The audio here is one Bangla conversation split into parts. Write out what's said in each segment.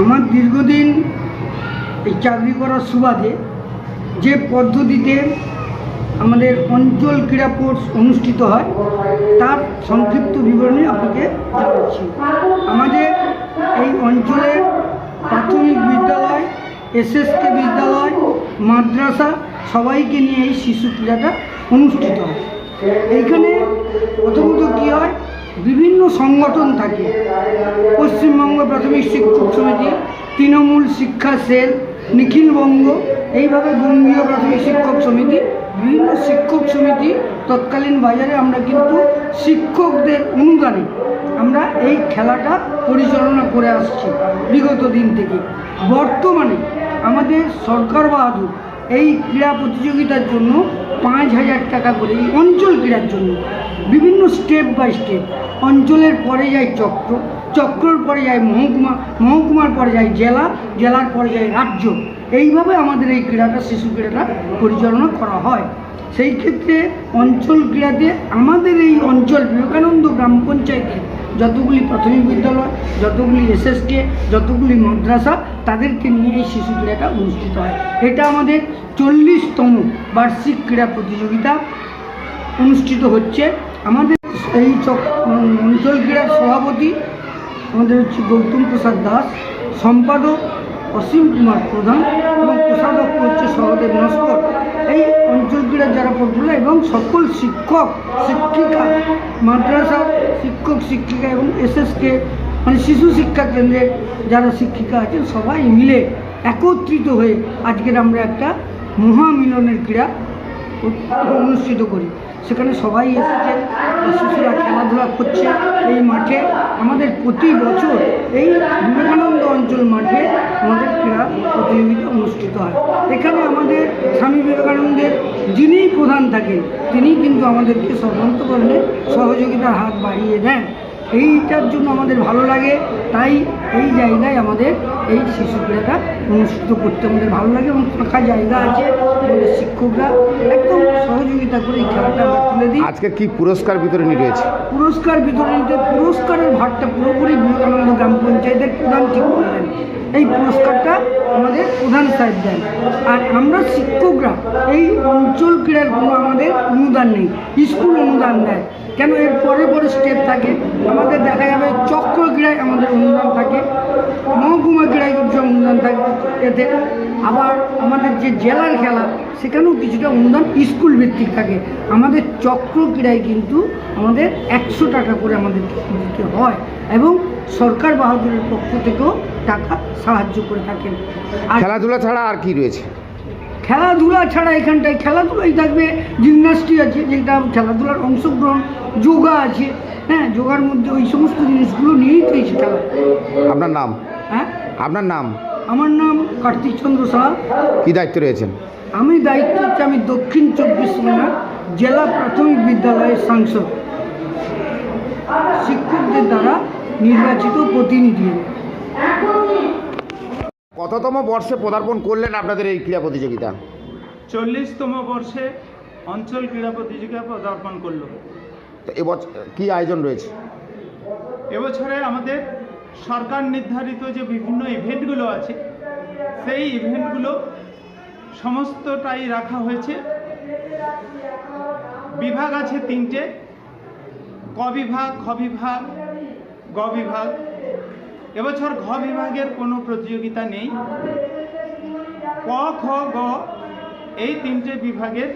আমার দীর্ঘদিন এই চাকরি করার সুবাদে যে পদ্ধতিতে আমাদের অঞ্চল ক্রীড়া কোর্স অনুষ্ঠিত হয়, তার সংক্ষিপ্ত বিবরণী আপনাকে জানাচ্ছি। আমাদের এই অঞ্চলের প্রাথমিক বিদ্যালয়, এসএসকে বিদ্যালয়, মাদ্রাসা সবাইকে নিয়ে এই শিশু ক্রীড়াটা অনুষ্ঠিত হয়। এইখানে প্রথমত কী হয় বিভিন্ন সংগঠন থাকে। পশ্চিমবঙ্গ প্রাথমিক শিক্ষক সমিতি, তৃণমূল শিক্ষা সেল নিখিলবঙ্গ এইভাবে বঙ্গীয় প্রাথমিক শিক্ষক সমিতি, বিভিন্ন শিক্ষক সমিতি তৎকালীন বাজারে আমরা কিন্তু শিক্ষকদের অনুদানে আমরা এই খেলাটা পরিচালনা করে আসছি বিগত দিন থেকে। বর্তমানে আমাদের সরকার বাহাদুর এই ক্রীড়া প্রতিযোগিতার জন্য পাঁচ হাজার টাকা করে, এই অঞ্চল ক্রীড়ার জন্য বিভিন্ন স্টেপ বাই স্টেপ অঞ্চলের পরে যায় চক্র, চক্রর পরে যায় মহকুমা, মহকুমার পরে যায় জেলা, জেলার পরে যায় রাজ্য। এইভাবে আমাদের এই ক্রীড়াটা, শিশু ক্রীড়াটা পরিচালনা করা হয়। সেই ক্ষেত্রে অঞ্চল ক্রীড়াতে আমাদের এই অঞ্চল, বিবেকানন্দ গ্রাম পঞ্চায়েতে যতগুলি প্রাথমিক বিদ্যালয়, যতগুলি এসএসকে, যতগুলি মাদ্রাসা, তাদেরকে নিয়ে এই শিশু ক্রীড়াটা অনুষ্ঠিত হয়। এটা আমাদের চল্লিশতম বার্ষিক ক্রীড়া প্রতিযোগিতা অনুষ্ঠিত হচ্ছে। আমাদের এই অঞ্চল ক্রীড়ার সভাপতি আমাদের হচ্ছে গৌতম প্রসাদ দাস, সম্পাদক অসীম কুমার প্রধান এবং কোষাধ্যক্ষ হচ্ছে সহদেব নস্কর। এই অঞ্চল ক্রীড়ার যারা পড়ল এবং সকল শিক্ষক, শিক্ষিকা, মাদ্রাসা শিক্ষক, শিক্ষিকা এবং এসএসকে মানে শিশু শিক্ষা কেন্দ্রের যারা শিক্ষিকা আছেন, সবাই মিলে একত্রিত হয়ে আজকের আমরা একটা মহামিলনের ক্রীড়া অনুষ্ঠিত করি। সেখানে সবাই এসেছে শিশুরা খেলাধুলা করছে এই মাঠে। আমাদের প্রতি বছর এই বিবেকানন্দ অঞ্চল মাঠে আমাদের ক্রীড়া প্রতিযোগিতা অনুষ্ঠিত হয়। এখানে আমাদের স্বামী বিবেকানন্দের যিনি প্রধান থাকেন, তিনি কিন্তু আমাদেরকে সর্বান্তকরণে সহযোগিতার হাত বাড়িয়ে দেন। এইটার জন্য আমাদের ভালো লাগে। তাই এই জায়গায় আমাদের এই শিশু ক্রীড়াটা অনুষ্ঠিত করতে আমাদের ভালো লাগে এবং ফাঁকা জায়গা আছে আমাদের শিক্ষকরা একদম সহযোগিতা করে এই খেলাটা আমরা তুলে দিই। আজকে কি পুরস্কার বিতরণী রয়েছে? পুরস্কার বিতরণীতে পুরস্কারের ভারটা পুরোপুরি বিবেকানন্দ গ্রাম পঞ্চায়েতের প্রধান ঠিক করে এই পুরস্কারটা আমাদের প্রধান সাহেব দেন। আর আমরা শিক্ষকরা এই অঞ্চল ক্রীড়ার কোনো আমাদের অনুদান নেই স্কুল অনুদান দেয়। কেন এর পরে পরে স্টেপ থাকে আমাদের দেখা যাবে চক্র ক্রীড়ায় আমাদের অনুদান থাকে মহকুমা ক্রীড়ায় কিছু অনুদান থাকে এতে আবার আমাদের যে জেলার খেলা সেখানেও কিছুটা অনুদান স্কুল ভিত্তিক থাকে। আমাদের চক্র ক্রীড়ায় কিন্তু আমাদের একশো টাকা করে আমাদেরকে দিতে হয় এবং সরকার বাহাদুরের পক্ষ থেকেও টাকা সাহায্য করে থাকেন। আর খেলাধুলা ছাড়া আর কি রয়েছে? খেলাধুলা ছাড়া এখানটায় খেলাধুলাই থাকবে জিমনাস্টিক আছে যেটা খেলাধুলার অংশগ্রহণ যোগা আছে। হ্যাঁ যোগার মধ্যে ওই সমস্ত জিনিসগুলো নিয়েই তো এই খেলা। আপনার নাম? হ্যাঁ? আপনার নাম? আমার নাম কার্তিক চন্দ্র সাহা। কি দায়িত্বে রয়েছেন? আমি দায়িত্ব হচ্ছে আমি দক্ষিণ চব্বিশ পরগনা জেলা প্রাথমিক বিদ্যালয়ের সাংসদ। শিক্ষকদের দ্বারা নির্বাচিত প্রতিনিধি। কততম বর্ষে পদার্পণ করলেন আপনাদের এই ক্রীড়া প্রতিযোগিতা? চল্লিশতম বর্ষে অঞ্চল ক্রীড়া প্রতিযোগিতা পদার্পণ করল। তো এবছর কি আয়োজন রয়েছে? এবছরে আমাদের সরকার নির্ধারিত যে বিভিন্ন ইভেন্টগুলো আছে, সেই ইভেন্টগুলো সমস্তটাই রাখা হয়েছে। বিভাগ আছে তিনটে, ক বিভাগ, খ বিভাগ, গ বিভাগ। এবছর ঘ বিভাগের কোনো প্রতিযোগিতা নেই। ক, খ, গ এই তিনটে বিভাগের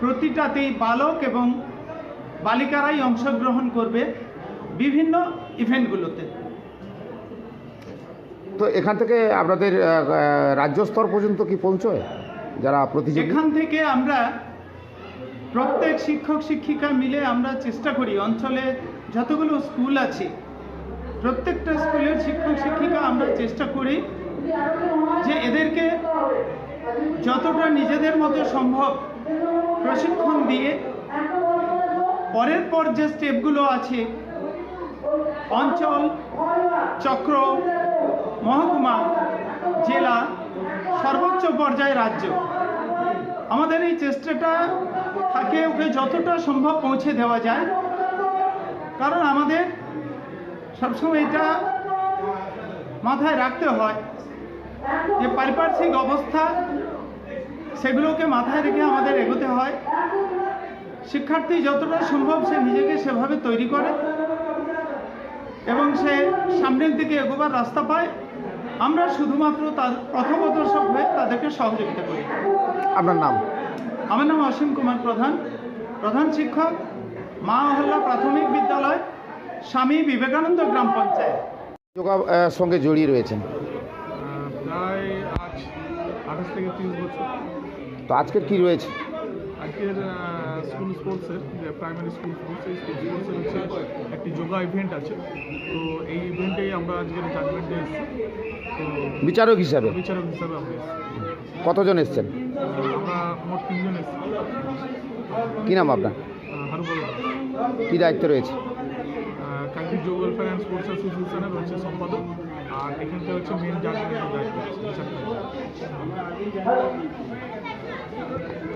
প্রতিটাতেই বালক এবং বালিকারাই অংশগ্রহণ করবে। বিভিন্ন ইভেন্টগুলোতে। তো এখান থেকে আপনাদের রাজ্য স্তর পর্যন্ত কি পৌঁছয়? যারা প্রতিযোগী? এখান থেকে আমরা প্রত্যেক শিক্ষক শিক্ষিকা মিলে আমরা চেষ্টা করি অঞ্চলে যতগুলো স্কুল আছে প্রত্যেকটা স্কুলের শিক্ষক শিক্ষিকা আমরা চেষ্টা করি যে এদেরকে যতটা নিজেদের মতো সম্ভব প্রশিক্ষণ দিয়ে পরের পর যে স্টেপগুলো আছে অঞ্চল, চক্র, মহকুমা, জেলা, সর্বোচ্চ পর্যায়ে রাজ্য। আমাদের এই চেষ্টাটা থাকে ওকে যতটা সম্ভব পৌঁছে দেওয়া যায়। কারণ আমাদের সবসময় এটা মাথায় রাখতে হয় যে পারিপার্শ্বিক অবস্থা, সেগুলোকে মাথায় রেখে আমাদের এগোতে হয়। শিক্ষার্থী যতটা সম্ভব সে নিজেকে সেভাবে তৈরি করে। এবং সে সামনের দিকে এগোবার রাস্তা পায়। আমরা শুধুমাত্র তার প্রথমদর্শক হয়ে তাদেরকে সহযোগিতা করি। আপনার নাম? আমার নাম অসীম কুমার প্রধান। প্রধান শিক্ষক মা অহল্লা প্রাথমিক বিদ্যালয় স্বামী বিবেকানন্দ গ্রাম পঞ্চায়েত। যোগা সঙ্গে জড়িয়ে রয়েছেন। প্রায় আজ আঠাশ থেকে তিরিশ বছর। তো আজকের কি রয়েছে? আজকের স্কুল স্পোর্টসের যে প্রাইমারি স্কুল স্পোর্টস এই স্কুল স্পোর্টসের হচ্ছে একটি যোগা ইভেন্ট আছে। তো এই ইভেন্টেই আমরা আজকের জাজমেন্টে এসেছি। তো বিচারক হিসাবে? বিচারক হিসাবে আমরা কতজন এসছেন? আমরা মোট তিনজন এসেছি। কি নাম আপনার? হারুবল কি দায়িত্ব রয়েছে? কান্ট্রি যোগ ওয়েলফেয়ার অ্যান্ড স্পোর্টস অ্যাসোসিয়েশনের হচ্ছে সম্পাদক আর এখানটা হচ্ছে মেন জাজমেন্টের দায়িত্ব।